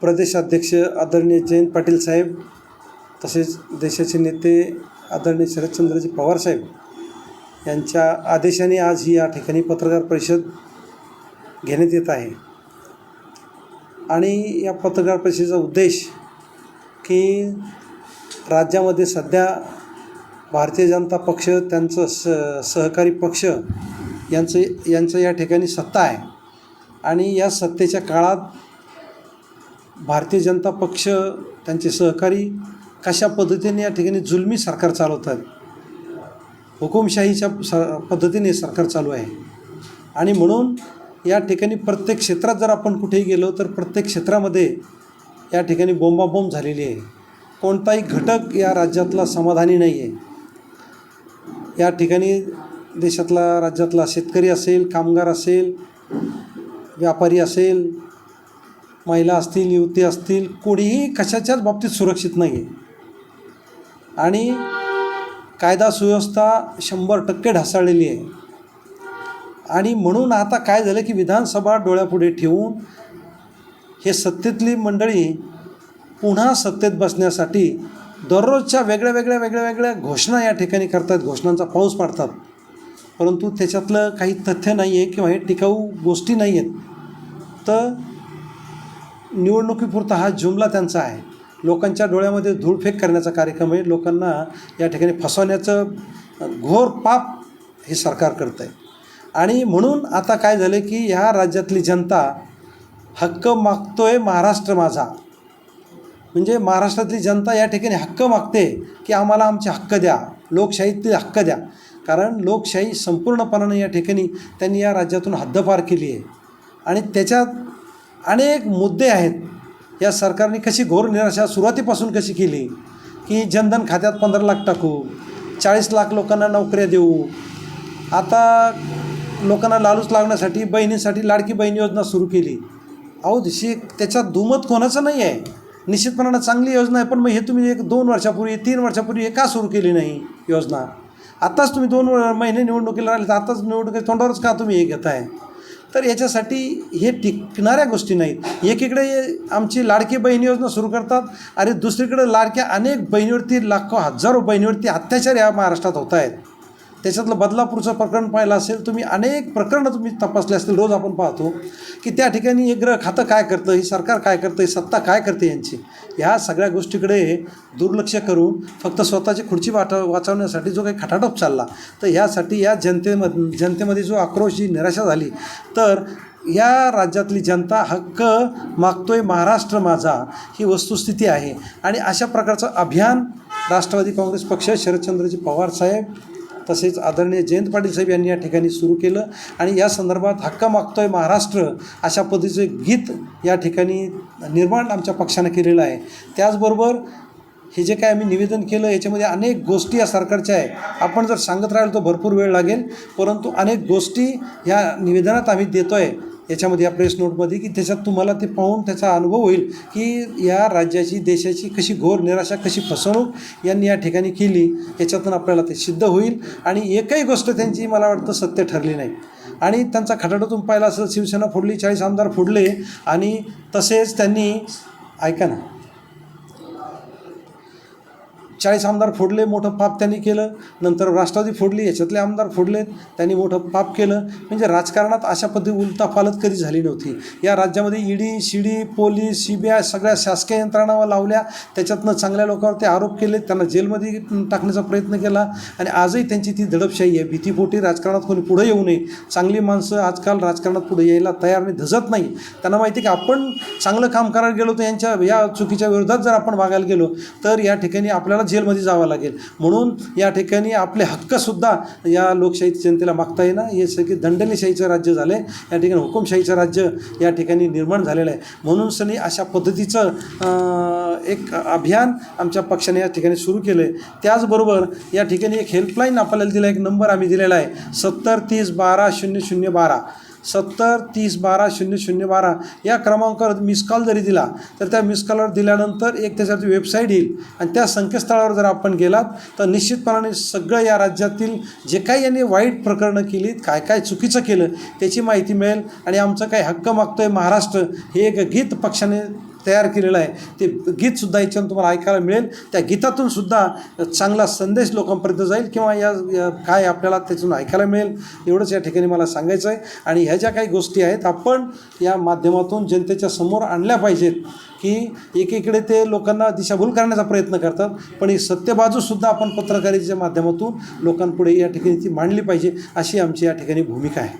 प्रदेशाध्यक्ष आदरणीय जयंत पाटील साहेब तसेच देशाचे नेते आदरणीय शरदचंद्रजी पवार साहेब यांच्या आदेशाने आज ही या ठिकाणी पत्रकार परिषद घेण्यात येत आहे. आणि या पत्रकार परिषदेचा उद्देश की राज्यामध्ये सध्या भारतीय जनता पक्ष त्यांचं स सहकारी पक्ष यांचं यांचं या ठिकाणी सत्ता आहे. आणि या सत्तेच्या काळात भारतीय जनता पक्ष त्यांचे सहकारी कशा पद्धतीने या ठिकाणी जुलमी सरकार चालवत आहेत हुकुमशाहीच्या स पद्धतीने सरकार चालू आहे. आणि म्हणून या ठिकाणी प्रत्येक क्षेत्रात जर आपण कुठेही गेलो तर प्रत्येक क्षेत्रामध्ये या ठिकाणी बोंबाबोंब झालेली आहे. कोणताही घटक या राज्यातला समाधानी नाही आहे. या ठिकाणी देशातला राज्यातला शेतकरी असेल कामगार असेल व्यापारी असेल महिला असतील युवती असतील कोणीही कशाच्याच बाबतीत सुरक्षित नाही आहे आणि कायदा सुव्यवस्था शंभर टक्के ढासळलेली आहे. आणि म्हणून आता काय झालं की विधानसभा डोळ्यापुढे ठेवून हे सत्तेतली मंडळी पुन्हा सत्तेत बसण्यासाठी दररोजच्या वेगळ्या वेगळ्या वेगळ्या वेगळ्या घोषणा या ठिकाणी करतात घोषणांचा पाऊस पाडतात. परंतु त्याच्यातलं काही तथ्य नाही आहे किंवा हे टिकाऊ गोष्टी नाही आहेत तर निवडणुकीपुरता हा जुमला त्यांचा आहे. लोकांच्या डोळ्यामध्ये धूळफेक करण्याचा कार्यक्रम आहे. लोकांना या ठिकाणी फसवण्याचं घोर पाप हे सरकार करतं आहे आणि म्हणून आता काय झालं की ह्या राज्यातली जनता हक्क मागतोय महाराष्ट्र माझा. म्हणजे महाराष्ट्रातली जनता या ठिकाणी हक्क मागते की आम्हाला आमचे हक्क द्या लोकशाहीतले हक्क द्या. कारण लोकशाही संपूर्णपणाने या ठिकाणी त्यांनी या राज्यातून हद्दपार केली आहे. आणि त्याच्यात अनेक मुद्दे आहेत. या सरकारने कशी घोर निराशा सुरुवातीपासून कशी केली? की जनधन खात्यात पंधरा लाख टाकू चाळीस लाख लोकांना नोकऱ्या देऊ. आता लोकांना लालूच लागण्यासाठी बहिणीसाठी लाडकी बहीण योजना सुरू केली. अहो दिशी त्याच्यात दुमत कोणाचं नाही आहे निश्चितपणानं चांगली योजना आहे पण मग हे तुम्ही एक दोन वर्षापूर्वी तीन वर्षापूर्वी हे का सुरू केली नाही योजना? आत्ताच तुम्ही दोन व- महिने निवडणुकीला राहिले तर आत्ताच निवडणुकी तोंडावरच का तुम्ही हे घेताय? तर याच्यासाठी हे टिकणाऱ्या गोष्टी नाहीत. एकीकडे आमची लाडकी बहीण योजना सुरू करतात आणि दुसरीकडे लाडक्या अनेक बहिणीवरती लाखो हजारो बहिणीवरती अत्याचार या महाराष्ट्रात होत आहेत. त्याच्यातलं बदलापूरचं प्रकरण पाहिलं असेल तुम्ही अनेक प्रकरणं तुम्ही तपासले असतील रोज आपण पाहतो की त्या ठिकाणी हे ग्रह खातं काय करतं ही सरकार काय करतं ही सत्ता काय करते यांची? ह्या सगळ्या गोष्टीकडे दुर्लक्ष करून फक्त स्वतःची खुर्ची वाट वाचवण्यासाठी जो काही खटाटोप चालला तर ह्यासाठी या जनतेमध्ये जनतेमध्ये जो आक्रोश जी निराशा झाली तर या राज्यातली जनता हक्क मागतोय महाराष्ट्र माझा ही वस्तुस्थिती आहे. आणि अशा प्रकारचं अभियान राष्ट्रवादी काँग्रेस पक्ष शरदचंद्रजी पवार साहेब तसेच आदरणीय जयंत पाटील साहेब यांनी या ठिकाणी सुरू केलं आणि या संदर्भात हक्क मागतोय महाराष्ट्र अशा पद्धतीचं गीत या ठिकाणी निर्माण आमच्या पक्षानं केलेलं आहे. त्याचबरोबर हे जे काय आम्ही निवेदन केलं याच्यामध्ये अनेक गोष्टी या सरकारच्या आहे आपण जर सांगत राहिलो तर भरपूर वेळ लागेल परंतु अनेक गोष्टी ह्या निवेदनात आम्ही देतो आहे याच्यामध्ये या प्रेस नोटमध्ये की त्याच्यात तुम्हाला ते पाहून त्याचा अनुभव होईल की या राज्याची देशाची कशी घोर निराशा कशी फसवणूक यांनी या ठिकाणी केली याच्यातून आपल्याला ते सिद्ध होईल. आणि एकही गोष्ट त्यांची मला वाटतं सत्य ठरली नाही. आणि त्यांचा खटाटोतून पाहिला असं शिवसेना फोडली चाळीस आमदार फोडले आणि तसेच त्यांनी ऐका ना चाळीस आमदार फोडले मोठं पाप त्यांनी केलं. नंतर राष्ट्रवादी फोडली याच्यातले आमदार फोडलेत त्यांनी मोठं पाप केलं. म्हणजे राजकारणात अशा पद्धती उलतापालत कधी झाली नव्हती. या राज्यामध्ये ईडी शीडी पोलीस सी बी आय सगळ्या शासकीय यंत्रणा लावल्या. त्याच्यातनं चांगल्या लोकांवर ते आरोप केले. त्यांना जेलमध्ये टाकण्याचा प्रयत्न केला. आणि आजही त्यांची ती दडपशाही आहे. भीतीपोटी राजकारणात कोणी पुढे येऊ नये. चांगली माणसं आजकाल राजकारणात पुढे यायला तयार नाही धजत नाही. त्यांना माहिती आहे की आपण चांगलं काम करायला गेलो तर यांच्या या चुकीच्या विरोधात जर आपण वागायला गेलो तर या ठिकाणी आपल्याला जेलमध्ये जावं लागेल. म्हणून या ठिकाणी आपले हक्कसुद्धा या लोकशाही जनतेला मागता येणं हे सगळे दंडनीशाहीचं राज्य झालं आहे या ठिकाणी हुकुमशाहीचं राज्य या ठिकाणी निर्माण झालेलं आहे. म्हणून सनी अशा पद्धतीचं एक अभियान आमच्या पक्षाने या ठिकाणी सुरू केलं आहे त्याचबरोबर या ठिकाणी एक हेल्पलाईन आपल्याला दिला एक नंबर आम्ही दिलेला आहे. सत्तर तीस बारा शून्य शून्य बारा. सत्तर तीस बारा शून्य शून्य बारा या क्रमांकावर मिस कॉल जरी दिला तर त्या मिस कॉलवर दिल्यानंतर एक त्याच्यावरती वेबसाईट येईल. आणि त्या संकेतस्थळावर जर आपण गेलात तर निश्चितपणाने सगळं या राज्यातील जे काही यांनी वाईट प्रकरणं केलीत काय काय चुकीचं केलं त्याची माहिती मिळेल. आणि आमचं काय हक्क मागतोय महाराष्ट्र हे एक गीत पक्षाने तयार केलेलं आहे. ते गीतसुद्धा याच्यावर तुम्हाला ऐकायला मिळेल. त्या गीतातून सुद्धा चांगला संदेश लोकांपर्यंत जाईल किंवा या या काय आपल्याला त्यातून ऐकायला मिळेल एवढंच या ठिकाणी मला सांगायचं आहे. आणि ह्या ज्या काही गोष्टी आहेत आपण या माध्यमातून जनतेच्या समोर आणल्या पाहिजेत की एकीकडे ते लोकांना दिशाभूल करण्याचा प्रयत्न करतात पण ही सत्यबाजूसुद्धा आपण पत्रकारितेच्या माध्यमातून लोकांपुढे या ठिकाणी ती मांडली पाहिजे अशी आमची या ठिकाणी भूमिका आहे.